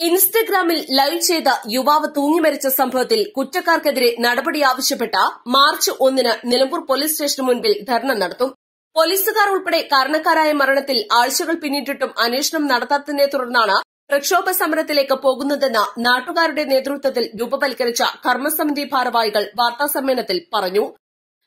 ഇൻസ്റ്റഗ്രാമിൽ ലൈവ് ചെയ്ത യുവാവ് തൂങ്ങിമരിച്ച സംഭവത്തിൽ കുറ്റക്കാർക്കെതിരെ നടപടി ആവശ്യപ്പെട്ട മാർച്ച് ഒന്നിന് നിലമ്പൂർ പോലീസ് സ്റ്റേഷന് മുൻപിൽ ധർണ നടത്തും. പോലീസുകാർ ഉൾപ്പെടെ കാരണക്കാരായ മരണത്തിൽ ആഴ്ചകൾ പിന്നിട്ടിട്ടും അന്വേഷണം നടത്താത്തതിനെ തുടർന്നാണ് പ്രക്ഷോഭ സമരത്തിലേക്ക് പോകുന്നതെന്ന് നാട്ടുകാരുടെ നേതൃത്വത്തിൽ രൂപവൽക്കരിച്ച കർമ്മസമിതി ഭാരവാഹികൾ വാർത്താസമ്മേളനത്തിൽ പറഞ്ഞു.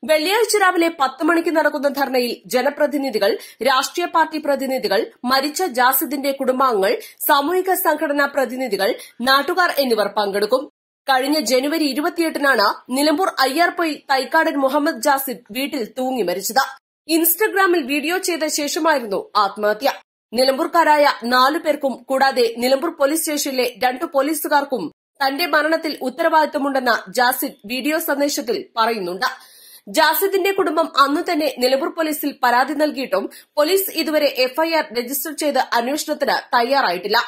വെള്ളിയാഴ്ച രാവിലെ പത്ത് മണിക്ക് നടക്കുന്ന ധർണയിൽ ജനപ്രതിനിധികൾ രാഷ്ട്രീയ പാർട്ടി പ്രതിനിധികൾ മരിച്ച ജാസിദിന്റെ കുടുംബാംഗങ്ങൾ സാമൂഹിക സംഘടനാ പ്രതിനിധികൾ നാട്ടുകാർ എന്നിവർ പങ്കെടുക്കും. കഴിഞ്ഞ ജനുവരി ഇരുപത്തിയെട്ടിനാണ് നിലമ്പൂർ അയ്യാർപൊയ് തൈക്കാടൻ മുഹമ്മദ് ജാസിദ് വീട്ടിൽ തൂങ്ങി മരിച്ചത്. ഇൻസ്റ്റഗ്രാമിൽ വീഡിയോ ചെയ്ത ശേഷമായിരുന്നു ആത്മഹത്യ. നിലമ്പൂർക്കാരായ നാലു പേർക്കും കൂടാതെ നിലമ്പൂർ പോലീസ് സ്റ്റേഷനിലെ രണ്ടു പോലീസുകാർക്കും തന്റെ മരണത്തിൽ ഉത്തരവാദിത്തമുണ്ടെന്ന് ജാസിദ് വീഡിയോ സന്ദേശത്തിൽ പറയുന്നുണ്ട്. ജാസിദിന്റെ കുടുംബം അന്നു തന്നെ നിലമ്പൂർ പോലീസിൽ പരാതി നൽകിയിട്ടും പോലീസ് ഇതുവരെ എഫ്ഐആർ രജിസ്റ്റർ ചെയ്ത് അന്വേഷണത്തിന് തയ്യാറായിട്ടില്ല.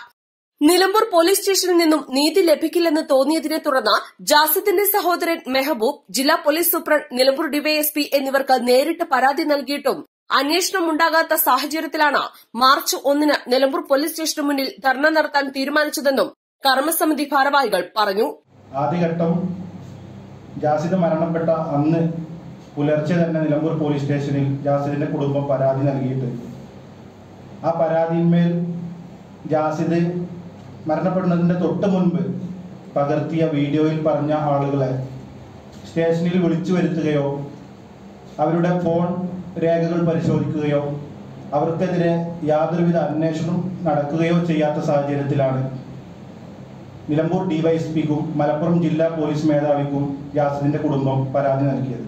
നിലമ്പൂർ പോലീസ് സ്റ്റേഷനിൽ നിന്നും നീതി ലഭിക്കില്ലെന്ന് തോന്നിയതിനെ തുടർന്ന് ജാസിദിന്റെ സഹോദരൻ മെഹബൂബ് ജില്ലാ പോലീസ് സൂപ്രണ്ട് നിലമ്പൂർ ഡിവൈഎസ്പി എന്നിവർക്ക് നേരിട്ട് പരാതി നൽകിയിട്ടും അന്വേഷണം ഉണ്ടാകാത്ത സാഹചര്യത്തിലാണ് മാർച്ച് ഒന്നിന് നിലമ്പൂർ പോലീസ് സ്റ്റേഷന് മുന്നിൽ ധർണ നടത്താൻ തീരുമാനിച്ചതെന്നും കർമ്മസമിതി ഭാരവാഹികൾ പറഞ്ഞു. ആദ്യഘട്ടം ജാസിദ് മരണപ്പെട്ട അന്ന് പുലർച്ചെ തന്നെ നിലമ്പൂർ പോലീസ് സ്റ്റേഷനിൽ ജാസിദിന്റെ കുടുംബം പരാതി നൽകിയിട്ട് ആ പരാതിന്മേൽ ജാസിദ് മരണപ്പെടുന്നതിന്റെ തൊട്ട് മുൻപ് പകർത്തിയ വീഡിയോയിൽ പറഞ്ഞ ആളുകളെ സ്റ്റേഷനിൽ വിളിച്ചു വരുത്തുകയോ അവരുടെ ഫോൺ രേഖകൾ പരിശോധിക്കുകയോ അവർക്കെതിരെ യാതൊരുവിധ അന്വേഷണം നടക്കുകയോ ചെയ്യാത്ത സാഹചര്യത്തിലാണ് നിലമ്പൂർ ഡിവൈഎസ്പിക്കും മലപ്പുറം ജില്ലാ പോലീസ് മേധാവിക്കും ജാസിദിന്റെ കുടുംബം പരാതി നൽകിയത്.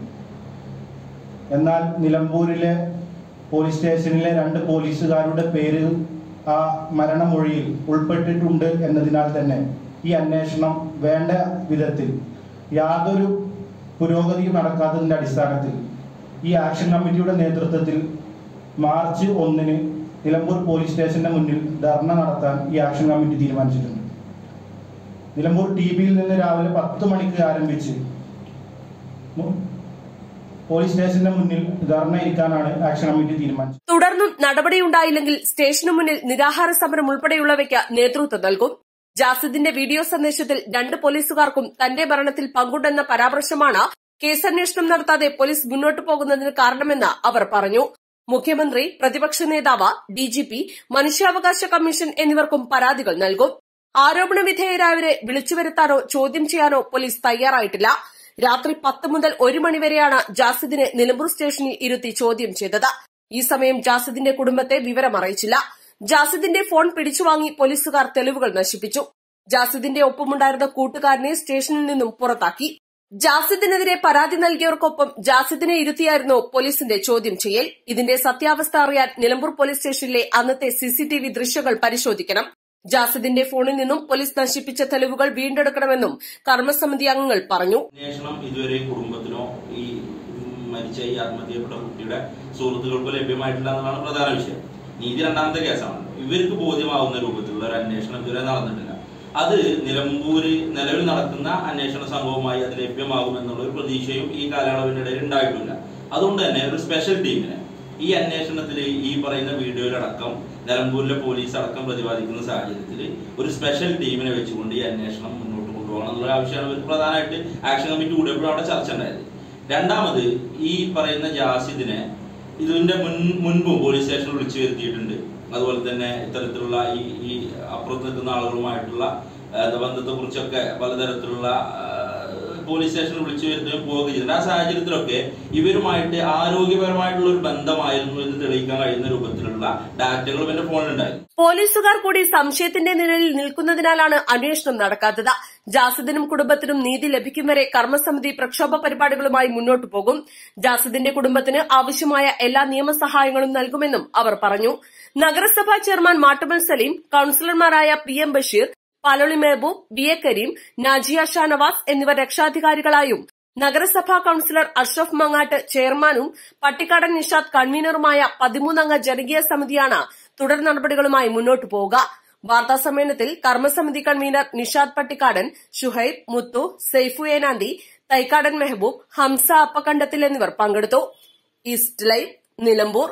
എന്നാൽ നിലമ്പൂരിലെ പോലീസ് സ്റ്റേഷനിലെ രണ്ട് പോലീസുകാരുടെ പേര് ആ മരണമൊഴിയിൽ ഉൾപ്പെട്ടിട്ടുണ്ട് എന്നതിനാൽ തന്നെ ഈ അന്വേഷണം വേണ്ട വിധത്തിൽ യാതൊരു പുരോഗതിയും നടക്കാത്തതിന്റെ അടിസ്ഥാനത്തിൽ ഈ ആക്ഷൻ കമ്മിറ്റിയുടെ നേതൃത്വത്തിൽ മാർച്ച് ഒന്നിന് നിലമ്പൂർ പോലീസ് സ്റ്റേഷന്റെ മുന്നിൽ ധർണ നടത്താൻ ഈ ആക്ഷൻ കമ്മിറ്റി തീരുമാനിച്ചിട്ടുണ്ട്. നിലമ്പൂർ ടി ബിയിൽ നിന്ന് രാവിലെ പത്ത് മണിക്ക് ആരംഭിച്ച് പോലീസ് സ്റ്റേഷന്റെ മുന്നിൽ ധർണ ഇരിക്കാനാണ് ആക്ഷൻ കമ്മിറ്റി തീരുമാനിച്ചത്. തുടർന്നും നടപടിയുണ്ടായില്ലെങ്കിൽ സ്റ്റേഷനു മുന്നിൽ നിരാഹാര സമരം ഉൾപ്പെടെയുള്ളവയ്ക്ക് നേതൃത്വം നൽകും. ജാസിദിന്റെ വീഡിയോ സന്ദേശത്തിൽ രണ്ട് പോലീസുകാർക്കും തന്റെ ഭരണത്തിൽ പങ്കുണ്ടെന്ന പരാമർശമാണ് കേസന്വേഷണം നടത്താതെ പോലീസ് മുന്നോട്ടു പോകുന്നതിന് കാരണമെന്ന് അവർ പറഞ്ഞു. മുഖ്യമന്ത്രി പ്രതിപക്ഷ നേതാവ് ഡിജിപി മനുഷ്യാവകാശ കമ്മീഷൻ എന്നിവർക്കും പരാതികൾ നൽകും. ആരോപണ വിധേയരായവരെ വിളിച്ചുവരുത്താനോ ചോദ്യം ചെയ്യാനോ പോലീസ് തയ്യാറായിട്ടില്ല. രാത്രി പത്ത് മുതൽ ഒരു മണിവരെയാണ് ജാസിദിനെ നിലമ്പൂർ സ്റ്റേഷനിൽ ഇരുത്തി ചോദ്യം ചെയ്തത്. ഈ സമയം ജാസിദിന്റെ കുടുംബത്തെ വിവരമറിയിച്ചില്ല ജാസിദിന്റെ ഫോൺ പിടിച്ചുവാങ്ങി പോലീസുകാർ തെളിവുകൾ നശിപ്പിച്ചു. ജാസിദിന്റെ ഒപ്പമുണ്ടായിരുന്ന കൂട്ടുകാരനെ സ്റ്റേഷനിൽ നിന്നും പുറത്താക്കി. ജാസിദിനെതിരെ പരാതി നൽകിയവർക്കൊപ്പം ജാസിദിനെ ഇരുത്തിയായിരുന്നു പോലീസിന്റെ ചോദ്യം ചെയ്യൽ. ഇതിന്റെ സത്യാവസ്ഥ അറിയാൻ നിലമ്പൂർ പോലീസ് സ്റ്റേഷനിലെ അന്നത്തെ സിസിടിവി ദൃശ്യങ്ങൾ പരിശോധിക്കണം. ജാസിദിന്റെ ഫോണിൽ നിന്നും പോലീസ് നശിപ്പിച്ച തെളിവുകൾ വീണ്ടെടുക്കണമെന്നും കർമ്മസമിതി അംഗങ്ങൾ പറഞ്ഞു. അന്വേഷണം ഇതുവരെ കുടുംബത്തിനോ ഈ മരിച്ച ഈ ആത്മഹത്യപ്പെട്ട കുട്ടിയുടെ സുഹൃത്തുക്കൾക്കോ ലഭ്യമായിട്ടില്ല പ്രധാന വിഷയം. നീതി രണ്ടാമത്തെ കേസാണ്. ഇവർക്ക് ബോധ്യമാവുന്ന രൂപത്തിലുള്ള ഒരു അന്വേഷണം ഇതുവരെ നടന്നിട്ടില്ല. അത് നിലമ്പൂർ നിലവിൽ നടക്കുന്ന അന്വേഷണ സംഭവമായി അത് ലഭ്യമാകുമെന്നുള്ള ഒരു പ്രതീക്ഷയും ഈ കാലയളവിനിടയിൽ ഉണ്ടായിട്ടില്ല. അതുകൊണ്ട് തന്നെ ഒരു സ്പെഷ്യൽ ടീമിനെ ഈ അന്വേഷണത്തിൽ ഈ പറയുന്ന വീഡിയോയിലടക്കം നിലമ്പൂരിലെ പോലീസ് അടക്കം പ്രതിപാദിക്കുന്ന സാഹചര്യത്തിൽ ഒരു സ്പെഷ്യൽ ടീമിനെ വെച്ചുകൊണ്ട് ഈ അന്വേഷണം മുന്നോട്ട് കൊണ്ടുപോകണം എന്നുള്ള ആവശ്യമാണ് ഒരു പ്രധാനമായിട്ട് ആക്ഷൻ കമ്മിറ്റി കൂടിയപ്പോഴും അവിടെ ചർച്ച ഉണ്ടായത്. രണ്ടാമത് ഈ പറയുന്ന ജാസിദിനെ ഇതിന്റെ മുൻ മുൻപും പോലീസ് സ്റ്റേഷനിൽ വിളിച്ചു വരുത്തിയിട്ടുണ്ട്. അതുപോലെ തന്നെ ഇത്തരത്തിലുള്ള ഈ ഈ അപ്പുറത്ത് നിൽക്കുന്ന ആളുകളുമായിട്ടുള്ള ബന്ധത്തെക്കുറിച്ചൊക്കെ പലതരത്തിലുള്ള പോലീസ് സ്റ്റേഷനിൽ വിളിച്ചു വരുത്തുകയും പോവുകയും ചെയ്തിട്ടുണ്ട് ആ സാഹചര്യത്തിലൊക്കെ ഇവരുമായിട്ട് ആരോഗ്യപരമായിട്ടുള്ള ഒരു ബന്ധമായിരുന്നു എന്ന് തെളിയിക്കാൻ കഴിയുന്ന രൂപത്തിലുള്ള ഡാറ്റകളും എന്റെ ഫോണിലുണ്ടായിരുന്നു പോലീസുകാർ കൂടി സംശയത്തിന്റെ നിഴലിൽ നിൽക്കുന്നതിനാലാണ് അന്വേഷണം നടക്കാത്തത്. ജാസിദിനും കുടുംബത്തിനും നീതി ലഭിക്കും വരെ കർമ്മസമിതി പ്രക്ഷോഭ പരിപാടികളുമായി മുന്നോട്ടു പോകും. ജാസിദിന്റെ കുടുംബത്തിന് ആവശ്യമായ എല്ലാ നിയമസഹായങ്ങളും നൽകുമെന്നും അവർ പറഞ്ഞു. നഗരസഭാ chairman Mattumal Saleem കൌൺസിലർമാരായ P M Basheer Paloli Mehboob V A Kareem Najiya Shanavas എന്നിവർ രക്ഷാധികാരികളായും നഗരസഭാ കൌൺസിലർ അഷ്റഫ് മങ്ങാട്ട് ചെയർമാനും പട്ടിക്കാടൻ നിഷാദ് കൺവീനറുമായ പതിമൂന്നംഗ ജനകീയ സമിതിയാണ് തുടർ നടപടികളുമായി മുന്നോട്ടു പോവുക. വാർത്താ സമ്മേളനത്തിൽ കർമ്മസമിതി കൺവീനർ നിഷാദ് പട്ടിക്കാടൻ ഷുഹൈബ് മുത്തു സെയ്ഫു ഏനാന്തി തൈക്കാടൻ മെഹബൂബ് ഹംസ അപ്പക്കണ്ടത്തിൽ എന്നിവർ പങ്കെടുത്തു. East live Nilambur.